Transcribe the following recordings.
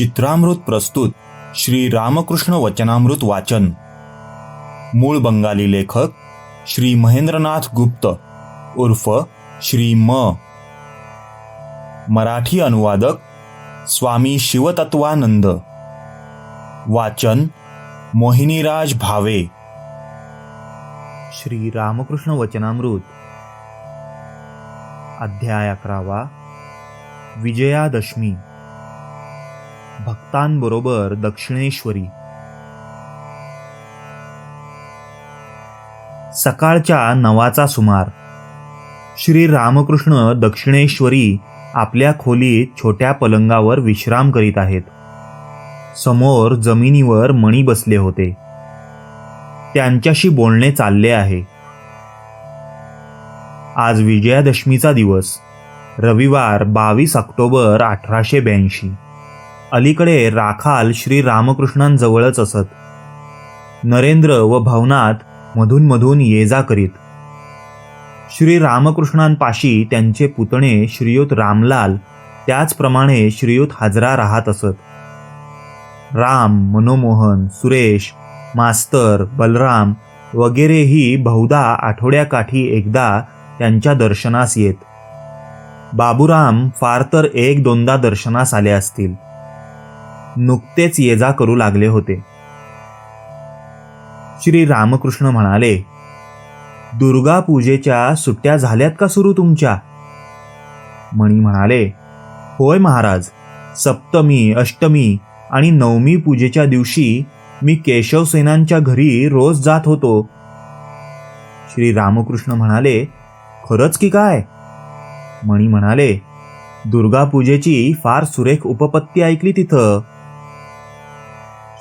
चित्रामृत प्रस्तुत श्री रामकृष्ण वचनामृत वाचन. मूळ बंगाली लेखक श्री महेंद्रनाथ गुप्त उर्फ श्री म. मराठी अनुवादक स्वामी शिवतत्वानंद. वाचन मोहिनीराज भावे. श्री रामकृष्ण वचनामृत. अध्याय अकरावा. विजयादशमी. भक्तांबरोबर दक्षिणेश्वरी. सकाळच्या नवाचा सुमार. श्री रामकृष्ण दक्षिणेश्वरी आपल्या खोलीत छोट्या पलंगावर विश्राम करीत आहेत. समोर जमिनीवर मणी बसले होते. त्यांच्याशी बोलणे चालले आहे. आज विजयादशमीचा दिवस. रविवार बावीस ऑक्टोबर अठराशे ब्याऐंशी. अलीकडे राखाल श्री रामकृष्णांजवळच असत. नरेंद्र व भवनात मधून मधून ये जा करीत. श्री रामकृष्णांपाशी त्यांचे पुतणे श्रीयुत रामलाल त्याचप्रमाणे श्रीयुत हाजरा राहत असत. राम मनोमोहन सुरेश मास्तर बलराम वगैरेही बहुधा आठवड्याकाठी एकदा त्यांच्या दर्शनास येत. बाबूराम फार तर एक दोनदा दर्शनास आले असतील. नुकतेच ये जा करू लागले होते. श्री रामकृष्ण म्हणाले दुर्गा पूजेच्या सुट्ट्या झाल्यात का सुरू तुमच्या? मणी म्हणाले होय महाराज सप्तमी अष्टमी आणि नवमी पूजेच्या दिवशी मी केशवसेनांच्या घरी रोज जात होतो. श्री रामकृष्ण म्हणाले खरंच की काय? मणी म्हणाले दुर्गा पूजेची फार सुरेख उपपत्ती ऐकली तिथं.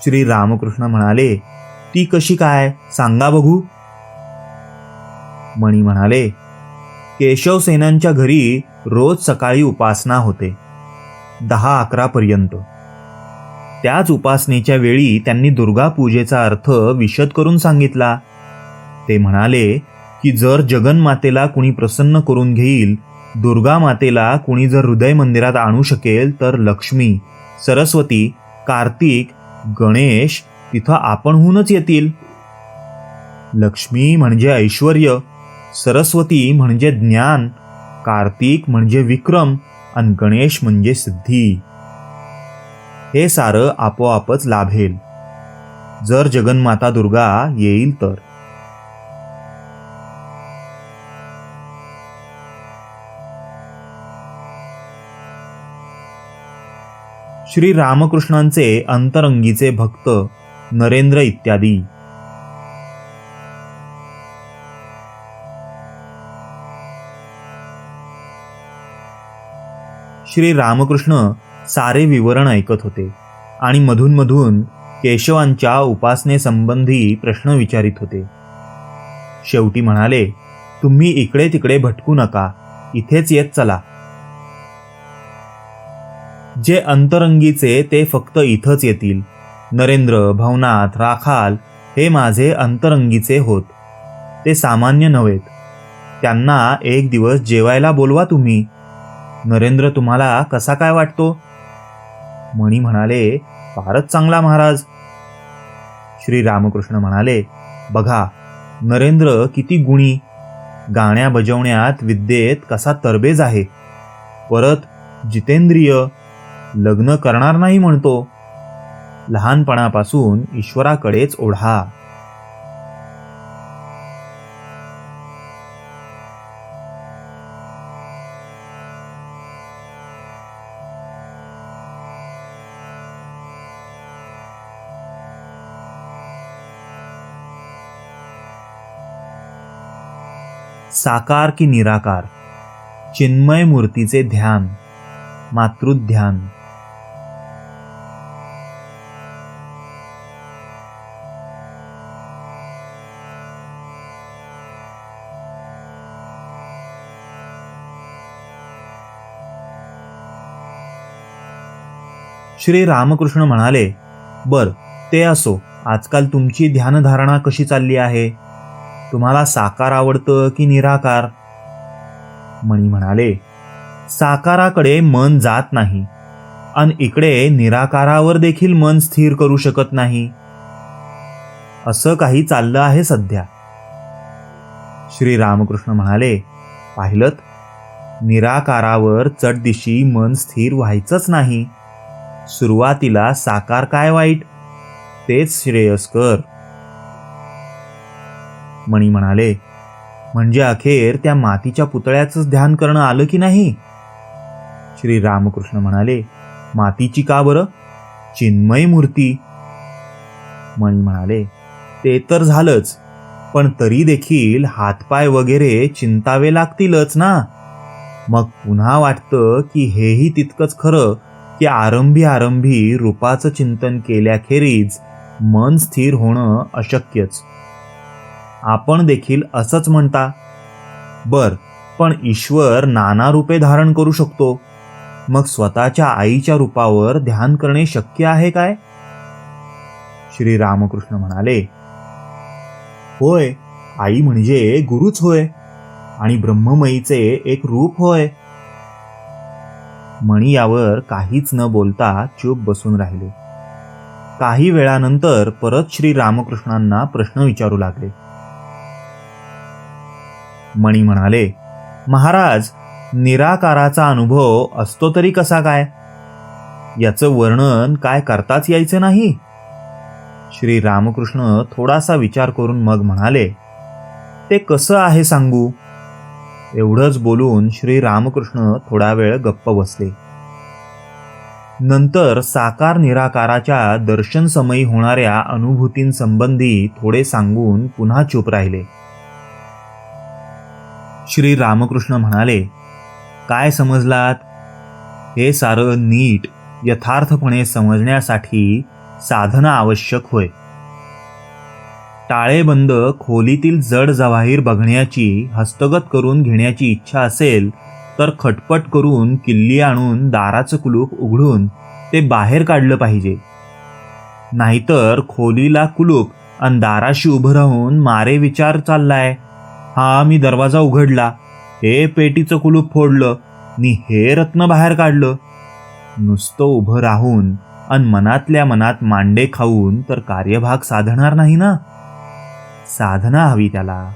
श्री रामकृष्ण म्हणाले ती कशी काय? सांगा बघू. मणी म्हणाले केशवसेनांच्या घरी रोज सकाळी उपासना होते दहा अकरा पर्यंत. त्याच उपासनेच्या वेळी त्यांनी दुर्गा पूजेचा अर्थ विशद करून सांगितला. ते म्हणाले की जर जगन्मातेला कुणी प्रसन्न करून घेईल दुर्गा मातेला कुणी जर हृदय मंदिरात आणू शकेल तर लक्ष्मी सरस्वती कार्तिक गणेश तिथं आपणहूनच येतील. लक्ष्मी म्हणजे ऐश्वर सरस्वती म्हणजे ज्ञान कार्तिक म्हणजे विक्रम आणि गणेश म्हणजे सिद्धी. हे सारं आपोआपच लाभेल. जर जगन्माता दुर्गा येईल तर. श्री रामकृष्णांचे अंतरंगीचे भक्त नरेंद्र इत्यादी. श्री रामकृष्ण सारे विवरण ऐकत होते आणि मधून मधून केशवांच्या उपासनेसंबंधी प्रश्न विचारित होते. शेवटी म्हणाले तुम्ही इकडे तिकडे भटकू नका इथेच येत चला. जे अंतरंगीचे ते फक्त इथंच येतील. नरेंद्र भवनाथ राखाल हे माझे अंतरंगीचे होत. ते सामान्य नव्हेत. त्यांना एक दिवस जेवायला बोलवा तुम्ही. नरेंद्र तुम्हाला कसा काय वाटतो? मणी म्हणाले फारच चांगला महाराज. श्री रामकृष्ण म्हणाले बघा नरेंद्र किती गुणी. गाण्या बजवण्यात विद्येत कसा तरबेज आहे. परत जितेंद्रिय लग्न करणार नाही म्हणतो. लहानपणापासून ईश्वराकडेच ओढा. साकार की निराकार. चिन्मय मूर्तीचे ध्यान. मातृध्यान. श्री रामकृष्ण म्हणाले बर ते असो. आजकाल तुमची ध्यानधारणा कशी चालली आहे? तुम्हाला साकार आवडतं की निराकार? मणी म्हणाले साकाराकडे मन जात नाही. आणि इकडे निराकारावर देखील मन स्थिर करू शकत नाही. असं काही चाललं आहे सध्या. श्री रामकृष्ण म्हणाले पाहिलं निराकारावर चटदिशी मन स्थिर व्हायचंच नाही. सुरुवातीला साकार काय वाईट? तेच श्रेयस्कर मणी म्हणाले म्हणजे अखेर त्या मातीच्या पुतळ्याचंच ध्यान करणं आलं की नाही? श्री रामकृष्ण म्हणाले मातीची का बरं? चिन्मय मूर्ती. मणी म्हणाले ते तर झालंच पण तरी देखील हातपाय वगैरे चिंतावे लागतीलच ना. मग पुन्हा वाटतं की हेही तितकंच खरं की आरंभी आरंभी रूपाचं चिंतन केल्याखेरीज मन स्थिर होणं अशक्यच. आपण देखील असंच म्हणता. बर पण ईश्वर नाना रूपे धारण करू शकतो. मग स्वतःच्या आईच्या रूपावर ध्यान करणे शक्य आहे काय? श्री रामकृष्ण म्हणाले होय आई म्हणजे गुरुच होय आणि ब्रह्ममयीचे एक रूप होय. मणी यावर काहीच न बोलता चूप बसून राहिले. काही वेळानंतर परत श्री रामकृष्णांना प्रश्न विचारू लागले. मणी म्हणाले महाराज निराकाराचा अनुभव असतो तरी कसा काय? याचं वर्णन काय करताच यायचं नाही? श्री रामकृष्ण थोडासा विचार करून मग म्हणाले ते कसं आहे सांगू? एवढंच बोलून श्री रामकृष्ण थोडा वेळ गप्प बसले. नंतर साकार निराकाराच्या दर्शन समयी होणाऱ्या अनुभूतींसंबंधी थोडे सांगून पुन्हा चूप राहिले. श्री रामकृष्ण म्हणाले काय समजलात? हे सारं नीट यथार्थपणे समजण्यासाठी साधना आवश्यक होय. टाळेबंद खोलीतील जड जवाहीर बघण्याची हस्तगत करून घेण्याची इच्छा असेल तर खटपट करून किल्ली आणून दाराचं कुलूप उघडून ते बाहेर काढलं पाहिजे. नाहीतर खोलीला कुलूप आणि दाराशी उभं राहून मारे विचार चाललाय. हा मी दरवाजा उघडला. हे पेटीचं कुलूप फोडलं. नि हे रत्न बाहेर काढलं. नुसतं उभं राहून आणि मनातल्या मनात मांडे खाऊन तर कार्यभाग साधणार नाही ना? साधना हवी त्याला